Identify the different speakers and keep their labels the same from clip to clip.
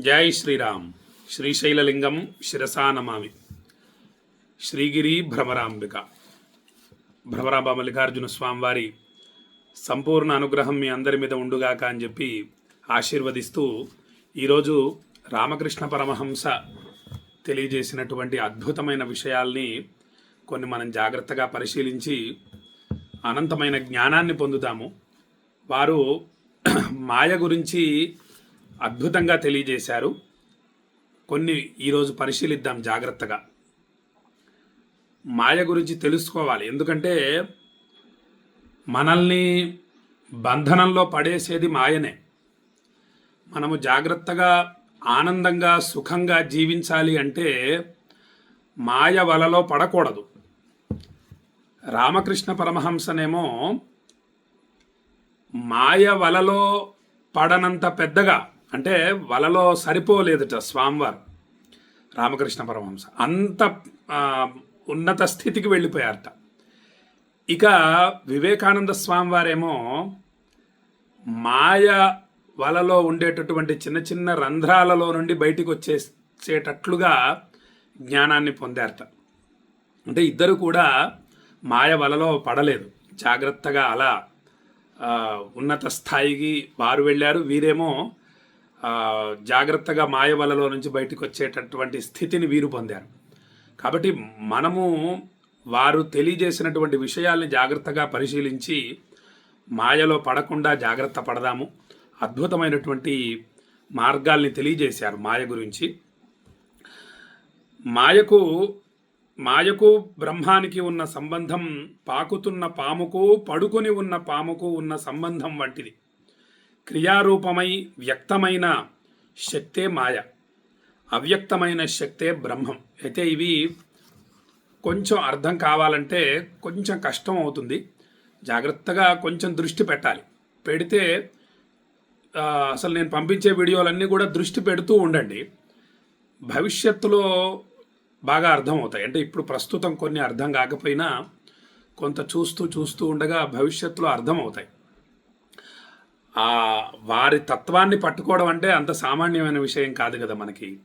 Speaker 1: జై శ్రీరామ్. శ్రీశైలలింగం శిరసా నమామి. శ్రీగిరి భ్రమరాంబిక. భ్రమరాంబ మల్లికార్జున స్వామివారి సంపూర్ణ అనుగ్రహం మీ అందరి మీద ఉండుగాక అని చెప్పి ఆశీర్వదిస్తూ ఈరోజు రామకృష్ణ పరమహంస తెలియజేసినటువంటి అద్భుతమైన విషయాల్ని కొన్ని మనం జాగ్రత్తగా పరిశీలించి అనంతమైన జ్ఞానాన్ని పొందుతాము. వారు మాయ గురించి అద్భుతంగా తెలియజేశారు. కొన్ని ఈరోజు పరిశీలిద్దాం జాగ్రత్తగా. మాయ గురించి తెలుసుకోవాలి. ఎందుకంటే మనల్ని బంధనంలో పడేసేది మాయనే. మనము జాగ్రత్తగా ఆనందంగా సుఖంగా జీవించాలి అంటే మాయ వలలో పడకూడదు. రామకృష్ణ పరమహంసనేమో మాయ వలలో పడనంత పెద్దగా అంటే వలలో సరిపోలేదుట స్వామివారు రామకృష్ణ పరమహంస. అంత ఉన్నత స్థితికి వెళ్ళిపోయారట. ఇక వివేకానంద స్వామివారేమో మాయ వలలో ఉండేటటువంటి చిన్న చిన్న రంధ్రాలలో నుండి బయటికి వచ్చేసేటట్లుగా జ్ఞానాన్ని పొందారట. అంటే ఇద్దరు కూడా మాయ వలలో పడలేదు. జాగ్రత్తగా అలా ఉన్నత స్థాయికి వారు వెళ్ళారు. వీరేమో జాగ్రత్తగా మాయవలలో నుంచి బయటకు వచ్చేటటువంటి స్థితిని వీరు పొందారు. కాబట్టి మనము వారు తెలియజేసినటువంటి విషయాల్ని జాగ్రత్తగా పరిశీలించి మాయలో పడకుండా జాగ్రత్త పడదాము. అద్భుతమైనటువంటి మార్గాల్ని తెలియజేశారు మాయ గురించి. మాయకు మాయకు బ్రహ్మానికి ఉన్న సంబంధం పాకుతున్న పాముకు పడుకొని ఉన్న పాముకు ఉన్న సంబంధం వంటిది. క్రియారూపమై వ్యక్తమైన శక్తే మాయ అవ్యక్తమైన శక్తే బ్రహ్మం. అయితే ఇవి కొంచెం అర్థం కావాలంటే కొంచెం కష్టం అవుతుంది. జాగ్రత్తగా కొంచెం దృష్టి పెట్టాలి. పెడితే అసలు నేను పంపించే వీడియోలన్నీ కూడా దృష్టి పెడుతూ ఉండండి. భవిష్యత్తులో బాగా అర్థం అవుతాయి. అంటే ఇప్పుడు ప్రస్తుతం కొన్ని అర్థం కాకపోయినా కొంత చూస్తూ చూస్తూ ఉండగా భవిష్యత్తులో అర్థం అవుతాయి. ఆ వారి తత్వాన్ని పట్టుకోవడం అంటే అంత సామాన్యమైన విషయం కాదు కదా మనకి.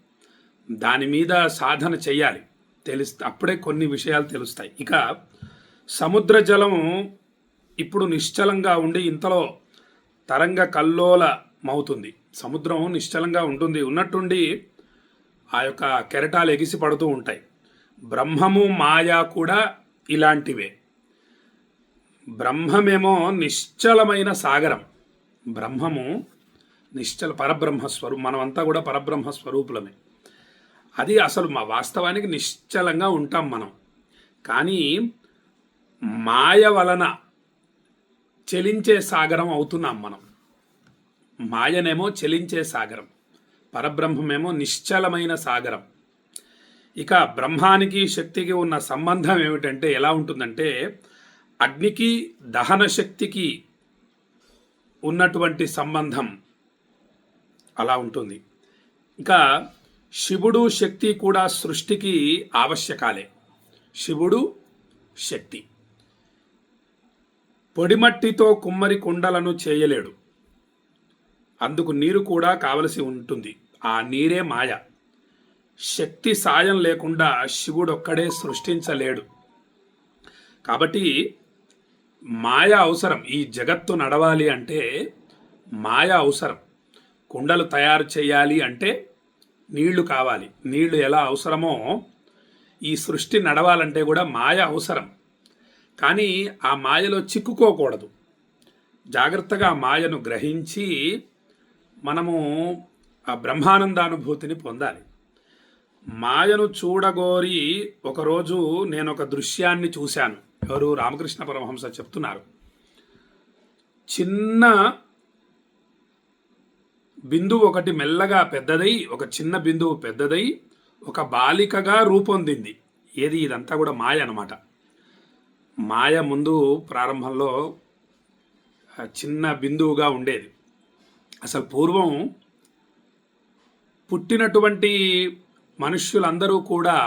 Speaker 1: దాని మీద సాధన చెయ్యాలి. తెలిస్తే అప్పుడే కొన్ని విషయాలు తెలుస్తాయి. ఇక సముద్ర జలం ఇప్పుడు నిశ్చలంగా ఉండి ఇంతలో తరంగ కల్లోలమవుతుంది సముద్రం నిశ్చలంగా ఉంటుంది. ఉన్నట్టుండి ఆ యొక్క కెరటాలు ఎగిసి పడుతూ ఉంటాయి. బ్రహ్మము మాయా కూడా ఇలాంటివే. బ్రహ్మమేమో నిశ్చలమైన సాగరం. బ్రహ్మము నిశ్చల పరబ్రహ్మ స్వరూపం మనమంతా కూడా పరబ్రహ్మ స్వరూపులమే. అది అసలు మా వాస్తవానికి నిశ్చలంగా ఉంటాం మనం. కానీ మాయ వలన చెలించే సాగరం అవుతున్నాం మనం. మాయనేమో చెలించే సాగరం పరబ్రహ్మమేమో నిశ్చలమైన సాగరం. ఇక బ్రహ్మానికి శక్తికి ఉన్న సంబంధం ఏమిటంటే ఎలా ఉంటుందంటే అగ్నికి దహన శక్తికి ఉన్నటువంటి సంబంధం అలా ఉంటుంది. ఇంకా శివుడు శక్తి కూడా సృష్టికి ఆవశ్యకాలే. శివుడు శక్తి. పొడిమట్టితో కుమ్మరి కుండలను చేయలేడు. అందుకు నీరు కూడా కావలసి ఉంటుంది. ఆ నీరే మాయ. శక్తి సాయం లేకుండా శివుడొక్కడే సృష్టించలేడు. కాబట్టి మాయ అవసరం. ఈ జగత్తు నడవాలి అంటే మాయ అవసరం. కుండలు తయారు చేయాలి అంటే నీళ్ళు కావాలి. నీళ్ళు ఎలా అవసరమో ఈ సృష్టి నడవాలంటే కూడా మాయ అవసరం. కానీ ఆ మాయలో చిక్కుకోకూడదు. జాగ్రత్తగా మాయను గ్రహించి మనము ఆ బ్రహ్మానందానుభూతిని పొందాలి. మాయను చూడగోరి ఒకరోజు నేను ఒక దృశ్యాన్ని చూశాను. ఎవరు? రామకృష్ణ పరమహంస చెప్తున్నారు. చిన్న బిందువు ఒకటి మెల్లగా పెద్దదై ఒక చిన్న బిందువు పెద్దదై ఒక బాలికగా రూపొందింది. ఏది? ఇదంతా కూడా మాయ అన్నమాట. మాయ ముందు ప్రారంభంలో చిన్న బిందువుగా ఉండేది. అసలు పూర్వం పుట్టినటువంటి మనుష్యులందరూ కూడా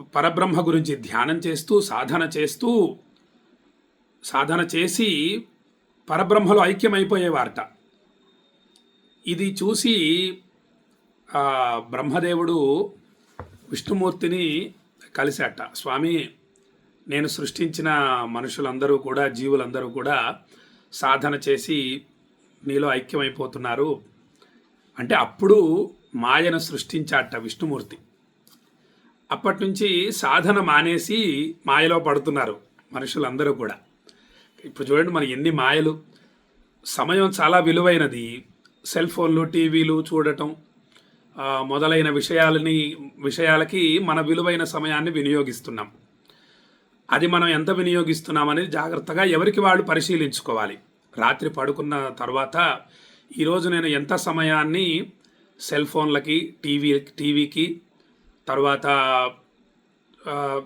Speaker 1: పరబ్రహ్మ గురించి ధ్యానం చేస్తూ సాధన చేస్తూ సాధన చేసి పరబ్రహ్మలో ఐక్యమైపోయేవారట. ఇది చూసి బ్రహ్మదేవుడు విష్ణుమూర్తిని కలిశాట. స్వామి నేను సృష్టించిన మనుషులందరూ కూడా జీవులందరూ కూడా సాధన చేసి నీలో ఐక్యమైపోతున్నారు. అంటే అప్పుడు మాయను సృష్టించాట విష్ణుమూర్తి. అప్పటి నుంచి సాధన మానేసి మాయలో పడుతున్నారు మనుషులందరూ కూడా. ఇప్పుడు చూడండి మన ఎన్ని మాయలు. సమయం చాలా విలువైనది. సెల్ ఫోన్లు టీవీలు చూడటం మొదలైన విషయాలని విషయాలకి మన విలువైన సమయాన్ని వినియోగిస్తున్నాం. అది మనం ఎంత వినియోగిస్తున్నాం అనేది జాగ్రత్తగా ఎవరికి వాళ్ళు పరిశీలించుకోవాలి. రాత్రి పడుకున్న తర్వాత ఈరోజు నేను ఎంత సమయాన్ని సెల్ ఫోన్లకి టీవీ టీవీకి తర్వాత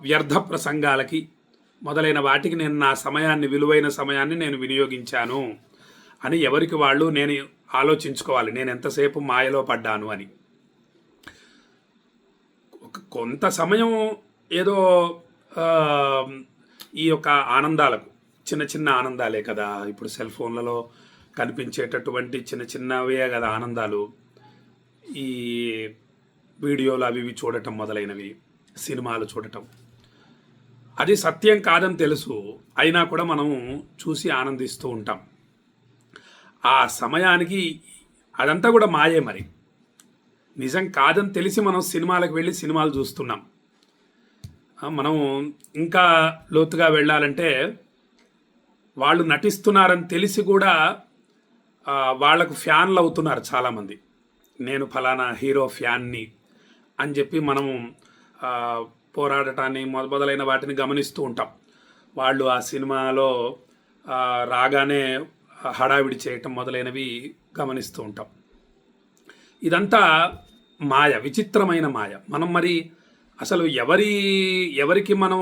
Speaker 1: వ్యర్థ ప్రసంగాలకి మొదలైన వాటికి నేను నా సమయాన్ని విలువైన సమయాన్ని నేను వినియోగించాను అని ఎవరికి వాళ్ళు నేను ఆలోచించుకోవాలి. నేను ఎంతసేపు మాయలో పడ్డాను అని. ఒక కొంత సమయం ఏదో ఈ యొక్క ఆనందాలకు చిన్న చిన్న ఆనందాలే కదా. ఇప్పుడు సెల్ ఫోన్లలో కనిపించేటటువంటి చిన్న చిన్నవే కదా ఆనందాలు. ఈ వీడియోలు అవి ఇవి చూడటం మొదలైనవి సినిమాలు చూడటం. అది సత్యం కాదని తెలుసు అయినా కూడా మనం చూసి ఆనందిస్తూ ఉంటాం. ఆ సమయానికి అదంతా కూడా మాయే మరి. నిజం కాదని తెలిసి మనం సినిమాలకు వెళ్ళి సినిమాలు చూస్తున్నాం. మనం ఇంకా లోతుగా వెళ్ళాలంటే వాళ్ళు నటిస్తున్నారని తెలిసి కూడా వాళ్ళకు ఫ్యాన్లు అవుతున్నారు చాలామంది. నేను ఫలానా హీరో ఫ్యాన్ని అని చెప్పి మనము పోరాడటాన్ని మొద- మొదలైన వాటిని గమనిస్తూ ఉంటాం. వాళ్ళు ఆ సినిమాలో రాగానే హడావిడి చేయటం మొదలైనవి గమనిస్తూ ఉంటాం. ఇదంతా మాయ విచిత్రమైన మాయ. మనం మరి అసలు ఎవరి ఎవరికి మనం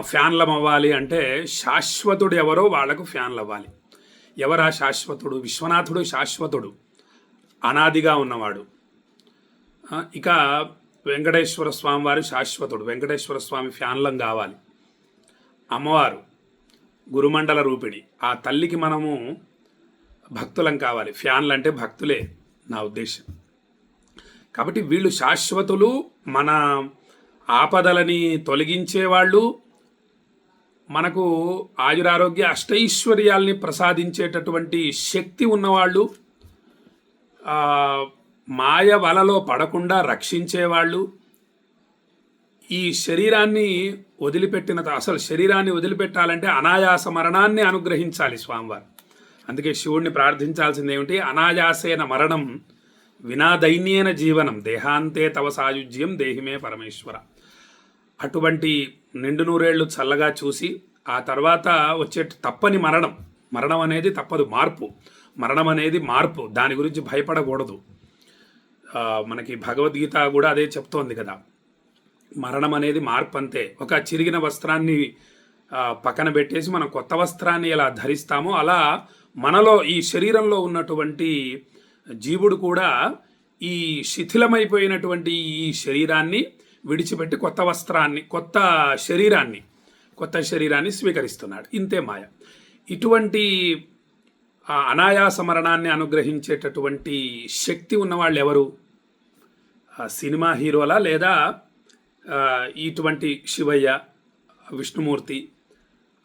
Speaker 1: ఫ్యాన్లం అవ్వాలి అంటే శాశ్వతుడు ఎవరో వాళ్ళకు ఫ్యాన్లు అవ్వాలి ఎవరా శాశ్వతుడు? విశ్వనాథుడు శాశ్వతుడు. అనాదిగా ఉన్నవాడు. ఇక వెంకటేశ్వర స్వామి వారి శాశ్వతుడు. వెంకటేశ్వర స్వామి ఫ్యాన్లం కావాలి. అమ్మవారు గురుమండల రూపిణి. ఆ తల్లికి మనము భక్తులం కావాలి. ఫ్యాన్లు అంటే భక్తులే నా ఉద్దేశం. కాబట్టి వీళ్ళు శాశ్వతులు మన ఆపదలని తొలగించేవాళ్ళు మనకు ఆయురారోగ్య అష్టైశ్వర్యాల్ని ప్రసాదించేటటువంటి శక్తి ఉన్నవాళ్ళు మాయ వలలో పడకుండా రక్షించేవాళ్ళు. ఈ శరీరాన్ని వదిలిపెట్టిన అసలు శరీరాన్ని వదిలిపెట్టాలంటే అనాయాస మరణాన్ని అనుగ్రహించాలి స్వామివారు. అందుకే శివుణ్ణి ప్రార్థించాల్సింది ఏమిటి? అనాయాసేన మరణం వినా దైన్యేన జీవనం దేహాంతే తవ సాయుజ్యం దేహిమే పరమేశ్వర. అటువంటి నిండు నూరేళ్ళు చల్లగా చూసి ఆ తర్వాత వచ్చే తప్పని మరణం. మరణం అనేది తప్పదు మార్పు. మరణం అనేది మార్పు. దాని గురించి భయపడకూడదు. మనకి భగవద్గీత కూడా అదే చెప్తోంది కదా. మరణం అనేది మార్పు అంతే. ఒక చిరిగిన వస్త్రాన్ని పక్కన పెట్టేసి మనం కొత్త వస్త్రాన్ని ఎలా ధరిస్తామో అలా మనలో ఈ శరీరంలో ఉన్నటువంటి జీవుడు కూడా ఈ శిథిలమైపోయినటువంటి ఈ శరీరాన్ని విడిచిపెట్టి కొత్త వస్త్రాన్ని కొత్త శరీరాన్ని కొత్త శరీరాన్ని స్వీకరిస్తున్నాడు. ఇంతే మాయ. ఇటువంటి ఆ అనాయాస మరణాన్ని అనుగ్రహించేటటువంటి శక్తి ఉన్నవాళ్ళు ఎవరు సినిమా హీరోలా లేదా ఇటువంటి శివయ్య విష్ణుమూర్తి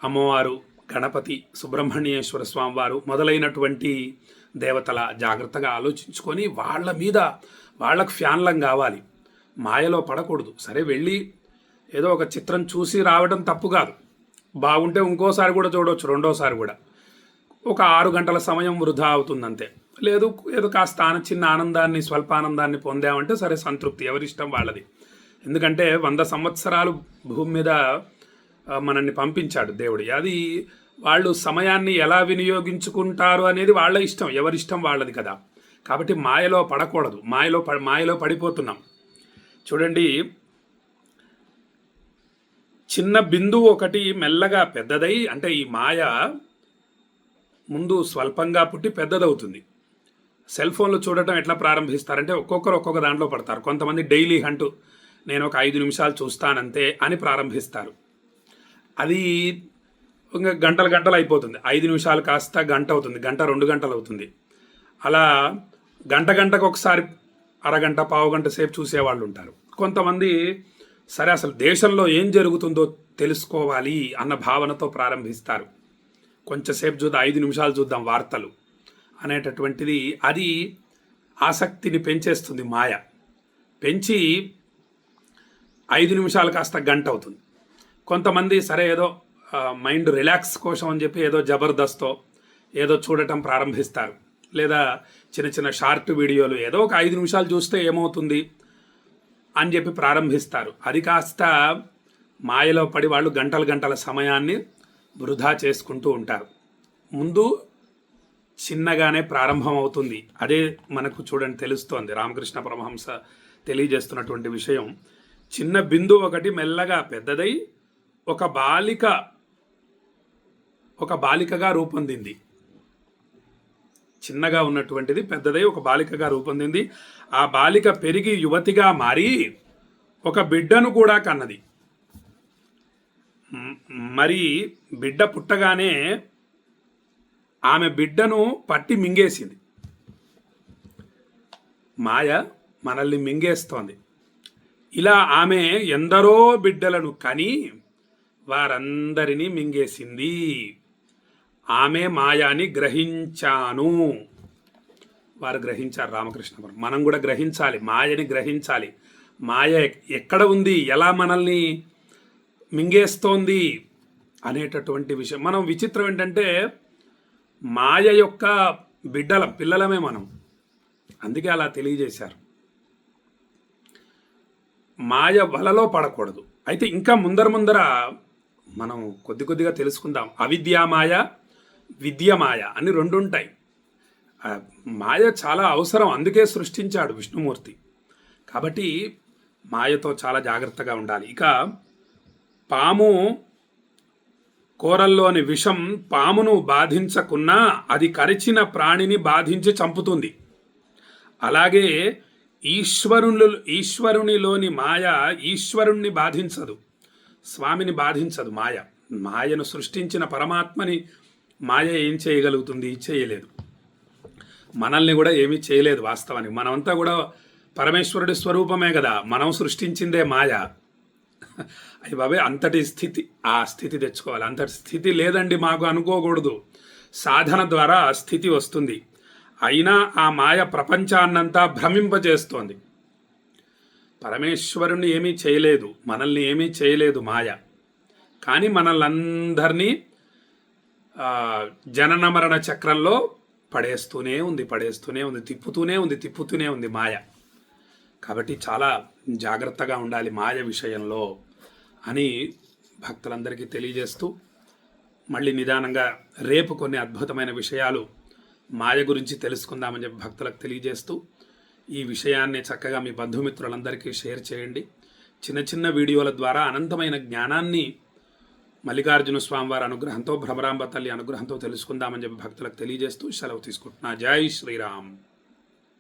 Speaker 1: అమ్మవారు గణపతి సుబ్రహ్మణ్యేశ్వర స్వామి వారు మొదలైనటువంటి దేవతల జాగ్రత్తగా ఆలోచించుకొని వాళ్ళ మీద వాళ్ళకు ఫ్యాన్లం కావాలి. మాయలో పడకూడదు. సరే వెళ్ళి ఏదో ఒక చిత్రం చూసి రావడం తప్పు కాదు. బాగుంటే ఇంకోసారి కూడా చూడవచ్చు రెండోసారి కూడా. ఒక ఆరు గంటల సమయం వృధా అవుతుందంతే. లేదు ఏదో కాస్త చిన్న ఆనందాన్ని స్వల్పానందాన్ని పొందామంటే సరే సంతృప్తి ఎవరిష్టం వాళ్ళది. ఎందుకంటే వంద సంవత్సరాలు భూమి మీద మనల్ని పంపించాడు దేవుడు. అది వాళ్ళు సమయాన్ని ఎలా వినియోగించుకుంటారు అనేది వాళ్ళ ఇష్టం ఎవరిష్టం వాళ్ళది కదా. కాబట్టి మాయలో పడకూడదు మాయలో మాయలో పడిపోతున్నాం. చూడండి చిన్న బిందువు ఒకటి మెల్లగా పెద్దదై అంటే ఈ మాయ ముందు స్వల్పంగా పుట్టి పెద్దదవుతుంది. సెల్ ఫోన్లు చూడటం ఎట్లా ప్రారంభిస్తారంటే ఒక్కొక్కరు ఒక్కొక్క దాంట్లో పడతారు. కొంతమంది డైలీ హంటు నేను ఒక ఐదు నిమిషాలు చూస్తానంతే అని ప్రారంభిస్తారు. అది ఇంకా గంటలు గంటలు అయిపోతుంది. ఐదు నిమిషాలు కాస్త గంట అవుతుంది. గంట రెండు గంటలు అవుతుంది. అలా గంట గంటకు ఒకసారి అరగంట పావు గంట సేపు చూసేవాళ్ళు ఉంటారు. కొంతమంది సరే అసలు దేశంలో ఏం జరుగుతుందో తెలుసుకోవాలి అన్న భావనతో ప్రారంభిస్తారు. కొంచెంసేపు చూద్దాం ఐదు నిమిషాలు చూద్దాం వార్తలు అనేటటువంటిది. అది ఆసక్తిని పెంచేస్తుంది మాయ. పెంచి ఐదు నిమిషాలు కాస్త గంట అవుతుంది. కొంతమంది సరే ఏదో మైండ్ రిలాక్స్ కోసం అని చెప్పి ఏదో జబర్దస్తో ఏదో చూడటం ప్రారంభిస్తారు. లేదా చిన్న చిన్న షార్ట్ వీడియోలు ఏదో ఒక ఐదు నిమిషాలు చూస్తే ఏమవుతుంది అని చెప్పి ప్రారంభిస్తారు. అది కాస్త మాయలో పడి వాళ్ళు గంటల గంటల సమయాన్ని వృధా చేసుకుంటూ ఉంటారు. ముందు చిన్నగానే ప్రారంభం అవుతుంది అదే మనకు చూడండి తెలుస్తోంది. రామకృష్ణ పరమహంస తెలియజేస్తున్నటువంటి విషయం. చిన్న బిందు ఒకటి మెల్లగా పెద్దదై ఒక బాలిక ఒక బాలికగా రూపొందింది. చిన్నగా ఉన్నటువంటిది పెద్దదై ఒక బాలికగా రూపొందింది. ఆ బాలిక పెరిగి యువతిగా మారి ఒక బిడ్డను కూడా కన్నది. మరి బిడ్డ పుట్టగానే ఆమె బిడ్డను పట్టి మింగేసింది. మాయ మనల్ని మింగేస్తోంది. ఇలా ఆమె ఎందరో బిడ్డలను కని వారందరినీ మింగేసింది. ఆమె మాయాని గ్రహించాను. వారు గ్రహించారు రామకృష్ణ మనం కూడా గ్రహించాలి మాయని గ్రహించాలి. మాయ ఎక్కడ ఉంది? ఎలా మనల్ని మింగేస్తోంది? అనేటటువంటి విషయం. మనం విచిత్రం ఏంటంటే మాయ యొక్క బిడ్డల పిల్లలమే మనం. అందుకే అలా తెలియజేశారు. మాయ వలలో పడకూడదు. అయితే ఇంకా ముందర ముందర మనం కొద్ది కొద్దిగా తెలుసుకుందాం. అవిద్యామాయ విద్యమాయ అని రెండు ఉంటాయి మాయ చాలా అవసరం. అందుకే సృష్టించాడు విష్ణుమూర్తి. కాబట్టి మాయతో చాలా జాగ్రత్తగా ఉండాలి. ఇక పాము కూరల్లోని విషం పామును బాధించకున్నా అది కరిచిన ప్రాణిని బాధించి చంపుతుంది. అలాగే ఈశ్వరులు ఈశ్వరునిలోని మాయ ఈశ్వరుణ్ణి బాధించదు. స్వామిని బాధించదు మాయ. మాయను సృష్టించిన పరమాత్మని మాయ ఏం చేయగలుగుతుంది? చేయలేదు. మనల్ని కూడా ఏమీ చేయలేదు వాస్తవానికి. మనమంతా కూడా పరమేశ్వరుడి స్వరూపమే కదా. మనం సృష్టించిందే మాయ. అయ్యి బాబాయ్ అంతటి స్థితి ఆ స్థితి తెచ్చుకోవాలి. అంతటి స్థితి లేదండి మాకు అనుకోకూడదు. సాధన ద్వారా ఆ స్థితి వస్తుంది. అయినా ఆ మాయ ప్రపంచాన్నంతా భ్రమింపజేస్తోంది. పరమేశ్వరుని ఏమీ చేయలేదు. మనల్ని ఏమీ చేయలేదు మాయ. కానీ మనల్ందరినీ అందరినీ జనన మరణ చక్రంలో పడేస్తూనే ఉంది పడేస్తూనే ఉంది తిప్పుతూనే ఉంది తిప్పుతూనే ఉంది మాయ. కాబట్టి చాలా జాగ్రత్తగా ఉండాలి మాయ విషయంలో అని భక్తులందరికీ తెలియజేస్తూ మళ్ళీ నిదానంగా రేపు కొన్ని అద్భుతమైన విషయాలు మాయ గురించి తెలుసుకుందామని చెప్పి భక్తులకు తెలియజేస్తూ ఈ విషయాన్ని చక్కగా మీ బంధుమిత్రులందరికీ షేర్ చేయండి. చిన్న చిన్న వీడియోల ద్వారా అనంతమైన జ్ఞానాన్ని మల్లికార్జున స్వామివారి అనుగ్రహంతో భ్రమరాంబ తల్లి అనుగ్రహంతో తెలుసుకుందామని చెప్పి భక్తులకు తెలియజేస్తూ సెలవు తీసుకుంటున్నా. జై శ్రీరామ్.